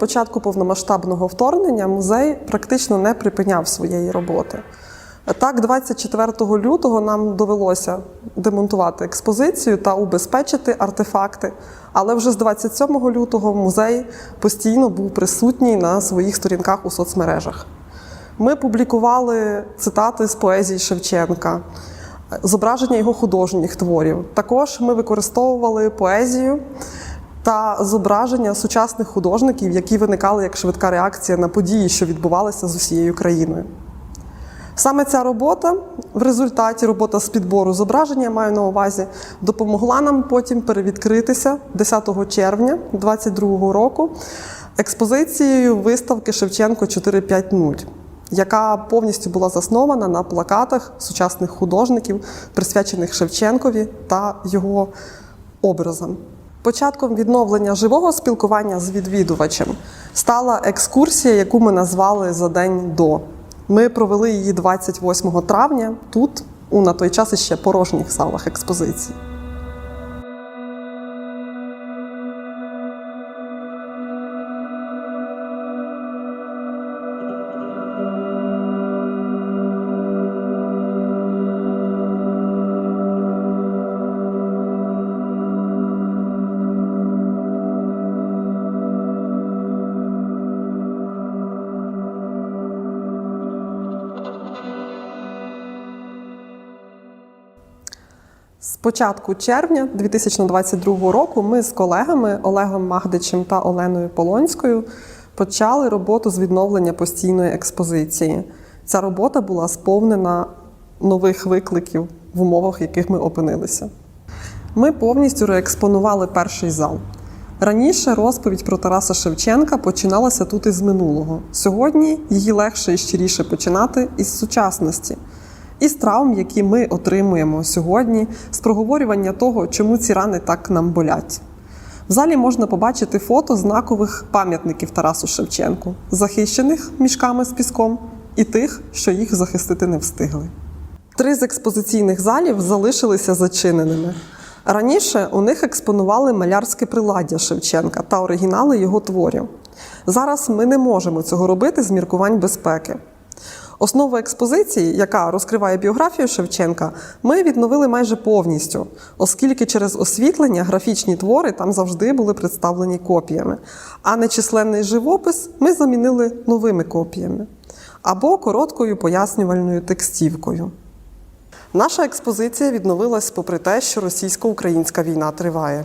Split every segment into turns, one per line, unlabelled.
Початку повномасштабного вторгнення музей практично не припиняв своєї роботи. Так, 24 лютого нам довелося демонтувати експозицію та убезпечити артефакти. Але вже з 27 лютого музей постійно був присутній на своїх сторінках у соцмережах. Ми публікували цитати з поезії Шевченка, зображення його художніх творів. Також ми використовували поезію та зображення сучасних художників, які виникали як швидка реакція на події, що відбувалися з усією країною. Саме ця робота в результаті робота з підбору зображення, я маю на увазі, допомогла нам потім перевідкритися 10 червня 2022 року експозицією виставки Шевченко 450, яка повністю була заснована на плакатах сучасних художників, присвячених Шевченкові та його образам. Початком відновлення живого спілкування з відвідувачем стала екскурсія, яку ми назвали за день до. Ми провели її 28 травня тут, у на той час іще порожніх залах експозиції. З початку червня 2022 року ми з колегами Олегом Магдичем та Оленою Полонською почали роботу з відновлення постійної експозиції. Ця робота була сповнена нових викликів в умовах, яких ми опинилися. Ми повністю реекспонували перший зал. Раніше розповідь про Тараса Шевченка починалася тут із минулого. Сьогодні її легше і щиріше починати із сучасності із травм, які ми отримуємо сьогодні, з проговорювання того, чому ці рани так нам болять. В залі можна побачити фото знакових пам'ятників Тарасу Шевченку, захищених мішками з піском, і тих, що їх захистити не встигли. Три з експозиційних залів залишилися зачиненими. Раніше у них експонували малярське приладдя Шевченка та оригінали його творів. Зараз ми не можемо цього робити з міркувань безпеки. Основу експозиції, яка розкриває біографію Шевченка, ми відновили майже повністю, оскільки через освітлення графічні твори там завжди були представлені копіями, а нечисленний живопис ми замінили новими копіями або короткою пояснювальною текстівкою. Наша експозиція відновилась попри те, що російсько-українська війна триває.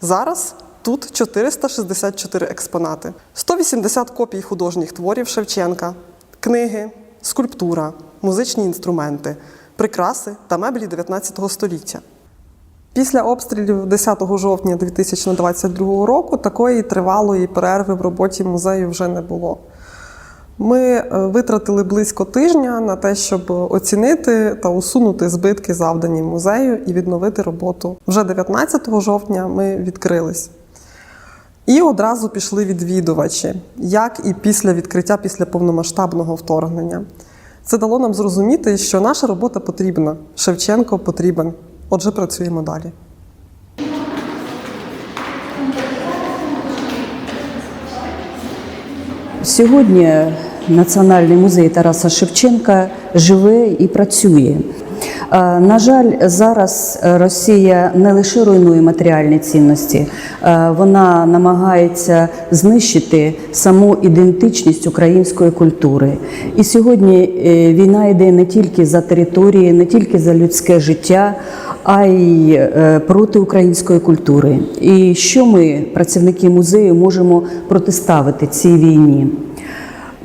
Зараз тут 464 експонати, 180 копій художніх творів Шевченка, книги, скульптура, музичні інструменти, прикраси та меблі 19 століття. Після обстрілів 10 жовтня 2022 року такої тривалої перерви в роботі музею вже не було. Ми е, витратили близько тижня на те, щоб оцінити та усунути збитки, завдані музею, і відновити роботу. Вже 19 жовтня ми відкрились. І одразу пішли відвідувачі, як і після відкриття після повномасштабного вторгнення. Це дало нам зрозуміти, що наша робота потрібна. Шевченко потрібен. Отже, працюємо далі.
Сьогодні Національний музей Тараса Шевченка живе і працює. Е, На жаль, зараз Росія не лише руйнує матеріальні цінності, е, вона намагається знищити саму ідентичність української культури. І сьогодні е, війна йде не тільки за території, не тільки за людське життя, а й проти української культури. І що ми, працівники музею, можемо протиставити цій війні?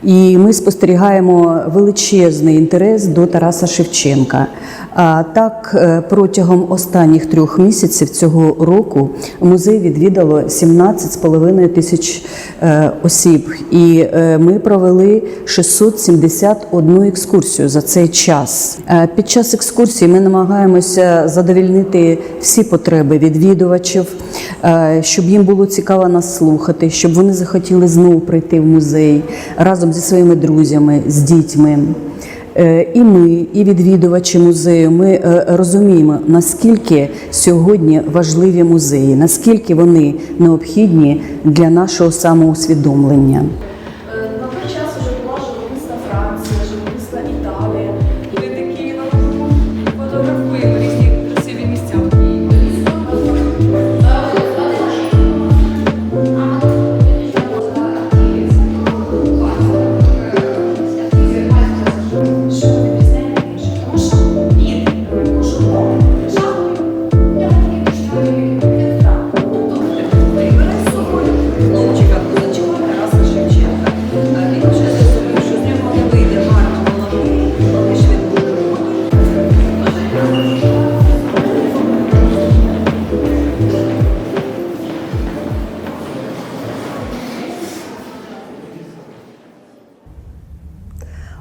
І ми спостерігаємо величезний інтерес до Тараса Шевченка. А так, е, протягом останніх трьох місяців цього року музей відвідало 17,5 тисяч е, осіб, і е, ми провели 671 екскурсію за цей час. Під час екскурсії ми намагаємося задовільнити всі потреби відвідувачів, щоб їм було цікаво нас слухати, щоб вони захотіли знову прийти в музей разом зі своїми друзями, з дітьми.
Е, І ми, і відвідувачі музею, ми е, розуміємо, наскільки сьогодні важливі музеї, наскільки вони необхідні для нашого самоусвідомлення.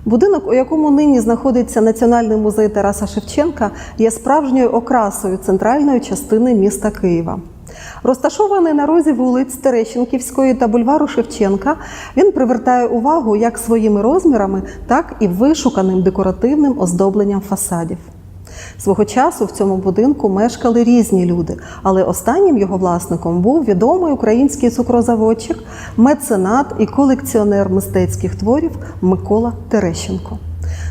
Будинок, у якому нині знаходиться Національний музей Тараса Шевченка, є справжньою окрасою центральної частини міста Києва. Розташований на розі вулиць Терещенківської та бульвару Шевченка, він привертає увагу як своїми розмірами, так і вишуканим декоративним оздобленням фасадів. Свого часу в цьому будинку мешкали різні люди, але останнім його власником був відомий український цукрозаводчик, меценат і колекціонер мистецьких творів Микола Терещенко.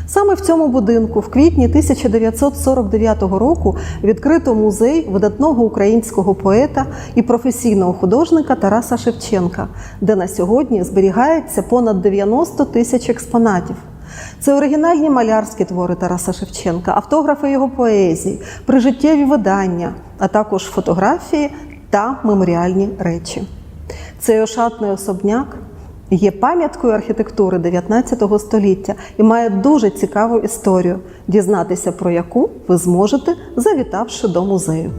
Саме в цьому будинку в квітні 1949 року відкрито музей видатного українського поета і професійного художника Тараса Шевченка, де на сьогодні зберігається понад 90 тисяч експонатів. Це оригінальні малярські твори Тараса Шевченка, автографи його поезії, прижиттєві видання, а також фотографії та меморіальні речі. Цей ошатний особняк є пам'яткою архітектури 19 століття і має дуже цікаву історію, дізнатися про яку ви зможете, завітавши до музею.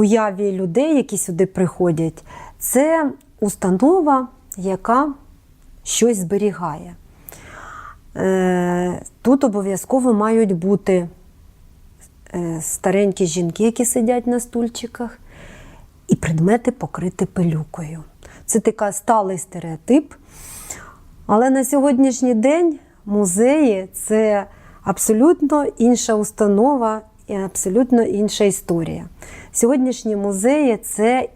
Уяві людей, які сюди приходять, це установа, яка щось зберігає. Е, Тут обов'язково мають бути е, старенькі жінки, які сидять на стульчиках, і предмети покриті пилюкою. Це така сталий стереотип. Але на сьогоднішній день музеї це абсолютно інша установа і абсолютно інша історія. Сьогоднішні музеї це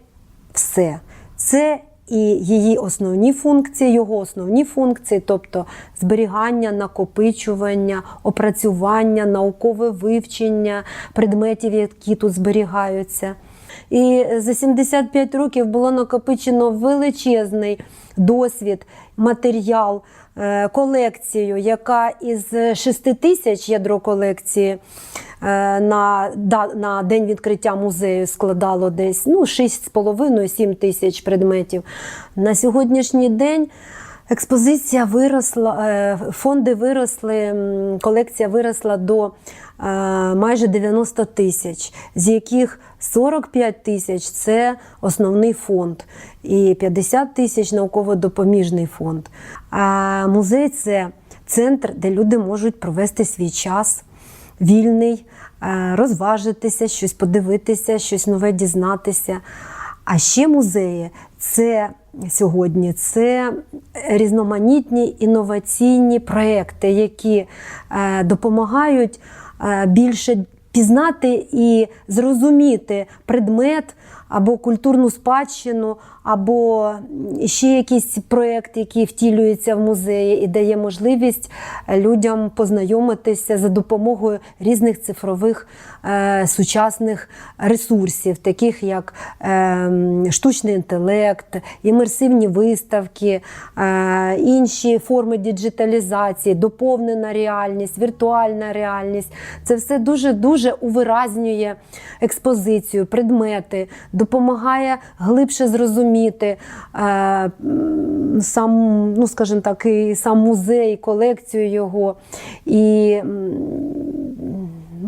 все. Це і її основні функції, його основні функції, тобто зберігання, накопичування, опрацювання, наукове вивчення предметів, які тут зберігаються. І за 75 років було накопичено величезний досвід, матеріал, колекцію, яка із 6 тисяч ядро колекції е, на, на день відкриття музею складало десь ну, 6,5-7 тисяч предметів. На сьогоднішній день експозиція виросла, е, фонди виросли, колекція виросла до е, майже 90 тисяч, з яких 45 тисяч це основний фонд, і 50 тисяч науково-допоміжний фонд. А музей це центр, де люди можуть провести свій час вільний, е, розважитися, щось подивитися, щось нове дізнатися. А ще музеї це сьогодні. Це різноманітні інноваційні проекти, які е, допомагають е, більше пізнати і зрозуміти предмет або культурну спадщину, або ще якийсь проєкт, який втілюється в музеї і дає можливість е, людям познайомитися за допомогою різних цифрових е, сучасних ресурсів, таких як е, штучний інтелект, імерсивні виставки, інші форми діджиталізації, доповнена реальність, віртуальна реальність. Це все дуже дуже увиразнює експозицію, предмети, допомагає глибше зрозуміти е, сам, ну скажімо так, і сам музей, колекцію його. І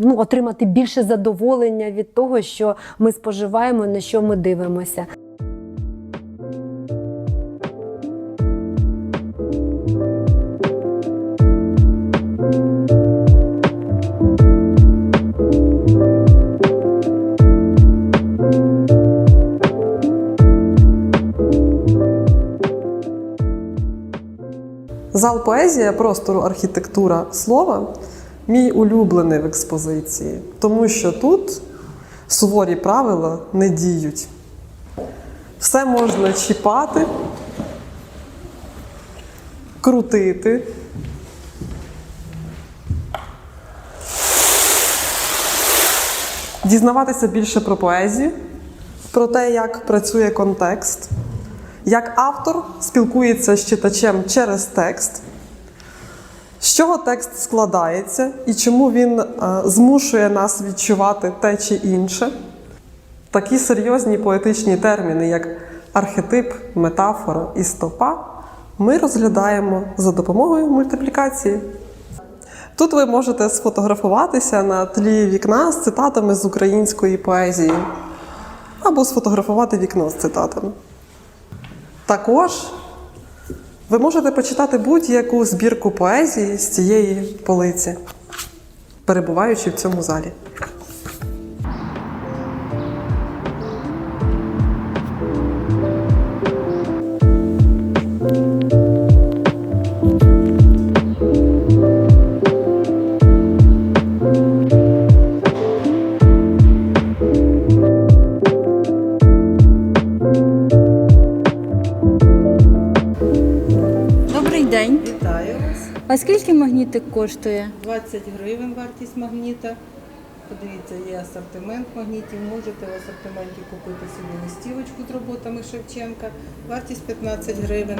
ну, отримати більше задоволення від того, що ми споживаємо, на що ми дивимося.
Поезія простору архітектура слова мій улюблений в експозиції, тому що тут суворі правила не діють. Все можна чіпати, крутити. Дізнаватися більше про поезію, про те, як працює контекст, як автор спілкується з читачем через текст, з чого текст складається і чому він е, змушує нас відчувати те чи інше. Такі серйозні поетичні терміни, як архетип, метафора і стопа, ми розглядаємо за допомогою мультиплікації. Тут ви можете сфотографуватися на тлі вікна з цитатами з української поезії або сфотографувати вікно з цитатами. Також ви можете почитати будь-яку збірку поезії з цієї полиці, перебуваючи в цьому залі.
Магнітик коштує?
20 гривень вартість магніта. Подивіться, є асортимент магнітів. Можете в асортименті купити собі листівочку з роботами Шевченка. Вартість 15 гривень.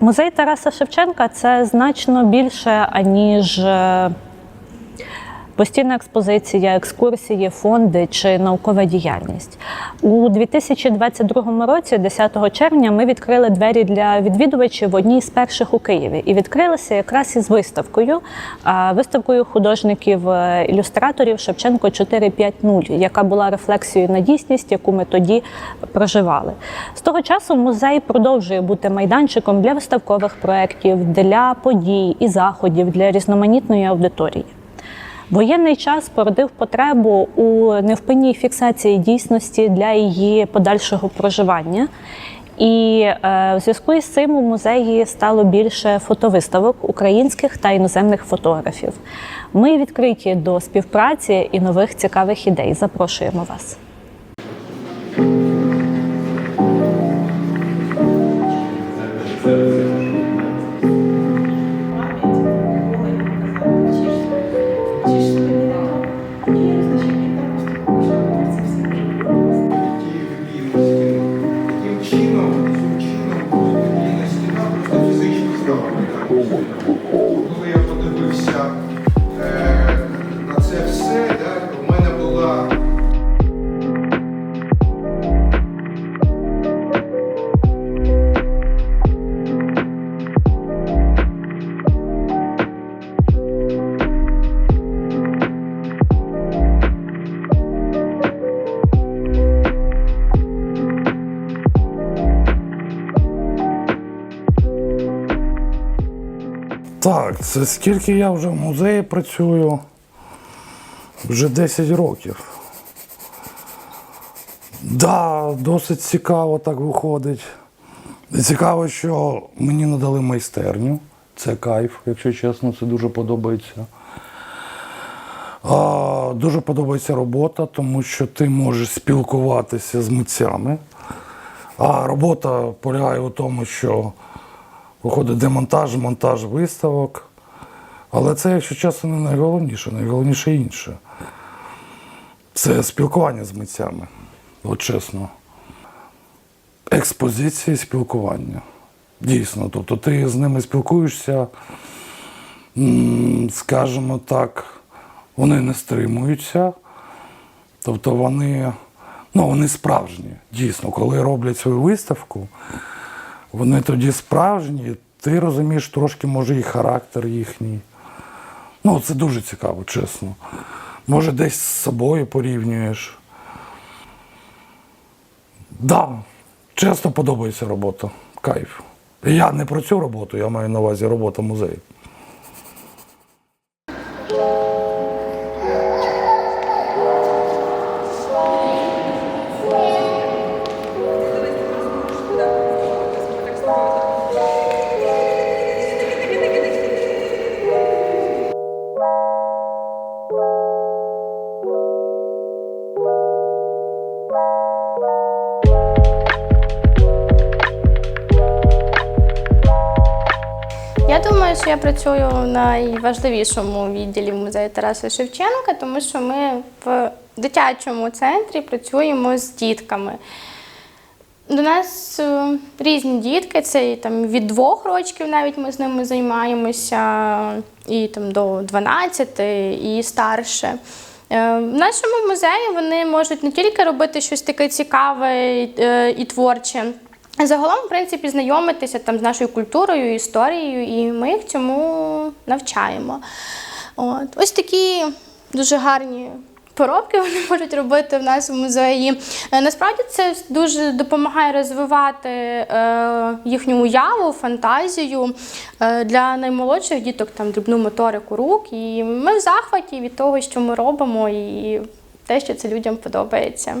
Музей Тараса Шевченка це значно більше, аніж е, постійна експозиція, екскурсії, фонди чи наукова діяльність. У 2022 році, 10 червня, ми відкрили двері для відвідувачів в одній з перших у Києві. І відкрилися якраз із виставкою, виставкою художників е, Шевченко 450, яка була рефлексією на дійсність, яку ми тоді проживали. З того часу музей продовжує бути майданчиком для виставкових проєктів, для подій і заходів, для різноманітної аудиторії. Воєнний час породив потребу у невпинній фіксації дійсності для її подальшого проживання. І е, в зв'язку із цим у музеї стало більше фотовиставок українських та іноземних фотографів. Ми відкриті до співпраці і нових цікавих ідей. Запрошуємо вас.
Це
скільки я вже в музеї працюю? Вже 10 років. Да, досить цікаво так виходить. І цікаво, що мені надали майстерню. Це кайф, якщо чесно, це дуже подобається. А, дуже подобається робота, тому що ти можеш спілкуватися з митцями. А робота полягає у тому, що виходить демонтаж, монтаж виставок. Але це, якщо чесно, не найголовніше, найголовніше інше. Це спілкування з митцями. От чесно. Експозиції спілкування. Дійсно. Тобто ти з ними спілкуєшся, скажімо так, вони не стримуються. Тобто вони, ну, вони справжні. Дійсно, коли роблять свою виставку, Вони тоді справжні, ти розумієш трошки, може, і характер їхній. Ну, це дуже цікаво, чесно. Може, десь з собою порівнюєш. Да, чесно подобається робота. Кайф. Я не про цю роботу, я маю на увазі робота музею.
Я працюю в найважливішому відділі музею Тараса Шевченка, тому що ми в дитячому центрі працюємо з дітками. До нас е, різні дітки, це і там від двох років навіть ми з ними займаємося, і там до 12, і старше. Е, В нашому музеї вони можуть не тільки робити щось таке цікаве і, е, творче, а загалом, в принципі, знайомитися там з нашою культурою, історією, і ми їх цьому навчаємо. От. Ось такі дуже гарні поробки вони можуть робити в нас в музеї. Е, Насправді це дуже допомагає розвивати е, їхню уяву, фантазію е, для наймолодших діток, там дрібну моторику рук. І ми в захваті від того, що ми робимо, і те, що це людям подобається.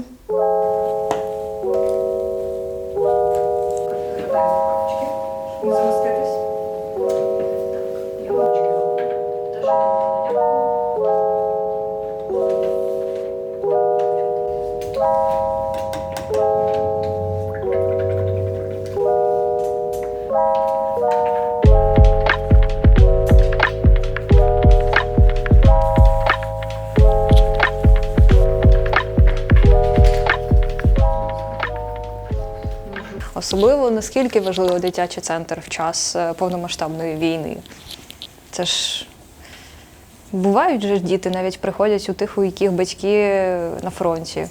Особливо наскільки важливий дитячий центр в час е, повномасштабної війни. Це ж бувають же діти, навіть приходять у тих, у яких батьки на фронті.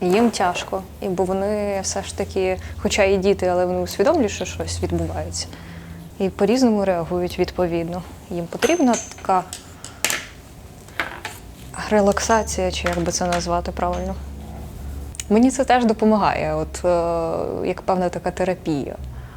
Їм тяжко, і бо вони все ж таки, хоча і діти, але вони усвідомлюють, що щось відбувається. І по-різному реагують відповідно. Їм потрібна така релаксація, чи як би це назвати правильно. Мені це теж допомагає, от е, як певна така терапія.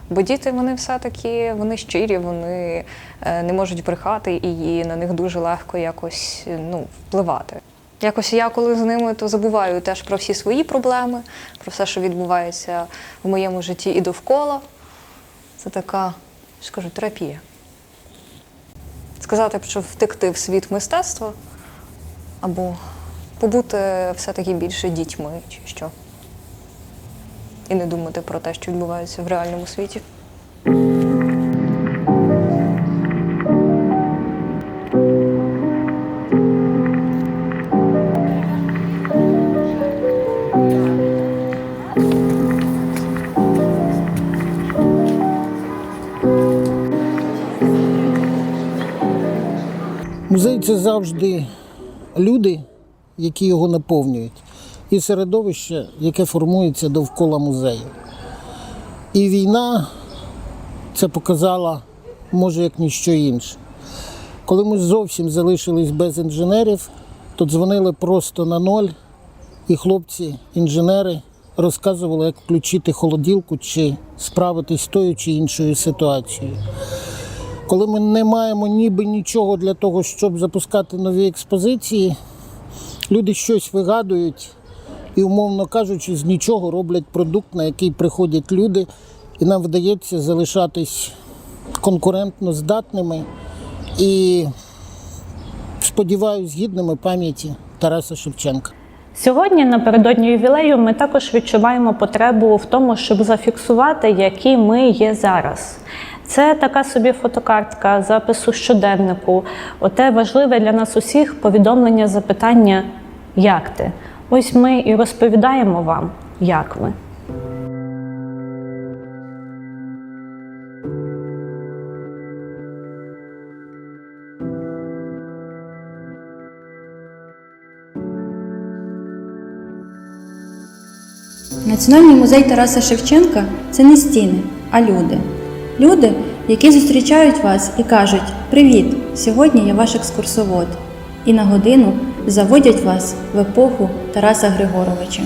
Бо діти вони все-таки вони щирі, вони е, не можуть брехати, і на них дуже легко якось ну, впливати. Якось я, коли з ними, то забуваю теж про всі свої проблеми, про все, що відбувається в моєму житті і довкола. Це така, що кажу, терапія. Сказати, що втекти в світ мистецтва або побути все-таки більше дітьми, чи що. І не думати про те, що відбувається в реальному світі.
Музей це завжди люди, які його наповнюють, і середовище, яке формується довкола музею. І війна це показала, може, як ніщо інше. Коли ми зовсім залишились без інженерів, то дзвонили просто на ноль, і хлопці, інженери, розказували, як включити холоділку чи справитись з тою чи іншою ситуацією. Коли ми не маємо ніби нічого для того, щоб запускати нові експозиції, люди щось вигадують і, умовно кажучи, з нічого роблять продукт, на який приходять люди, і нам вдається залишатись конкурентно здатними і, сподіваюсь, гідними пам'яті Тараса Шевченка.
Сьогодні, напередодні ювілею, ми також відчуваємо потребу в тому, щоб зафіксувати, які ми є зараз. Це така собі фотокартка запису щоденнику. Оте важливе для нас усіх повідомлення, запитання, як ти. Ось ми і розповідаємо вам, як ви.
Національний музей Тараса Шевченка це не стіни, а люди. Люди, які зустрічають вас і кажуть: Привіт! Сьогодні я ваш екскурсовод. І на годину заводять вас в епоху Тараса Григоровича.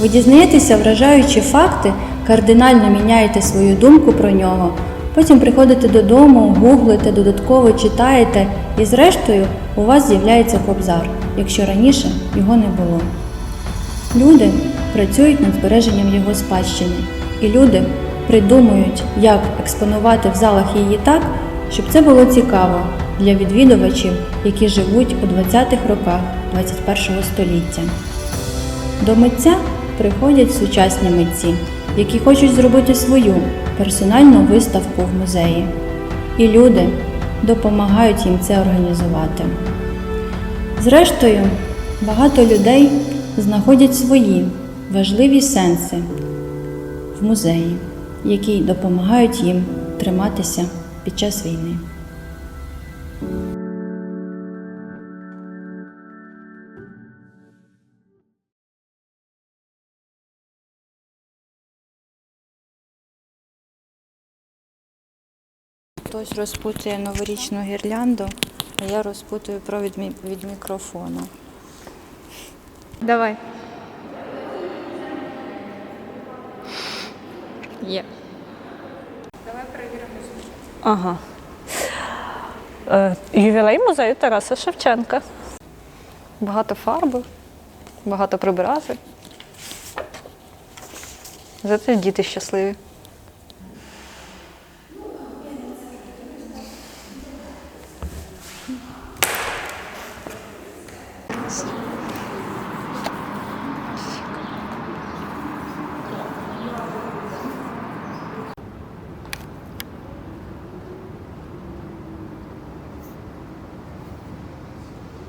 Ви дізнаєтеся вражаючі факти, кардинально міняєте свою думку про нього. Потім приходите додому, гуглите, додатково читаєте, і зрештою у вас з'являється кобзар, якщо раніше його не було. Люди працюють над збереженням його спадщини, і люди придумують, як експонувати в залах її так, щоб це було цікаво для відвідувачів, які живуть у 20-х роках 21 століття. До митця приходять сучасні митці, які хочуть зробити свою персональну виставку в музеї. І люди допомагають їм це організувати. Зрештою, багато людей знаходять свої важливі сенси в музеї, які допомагають їм триматися під час війни. Хтось розпутує новорічну гірлянду, а я розпутую провід від мікрофона.
Давай. Є.
Ага. Е, Ювілей музею Тараса Шевченка.
Багато фарби, багато прибирати. Зате діти щасливі.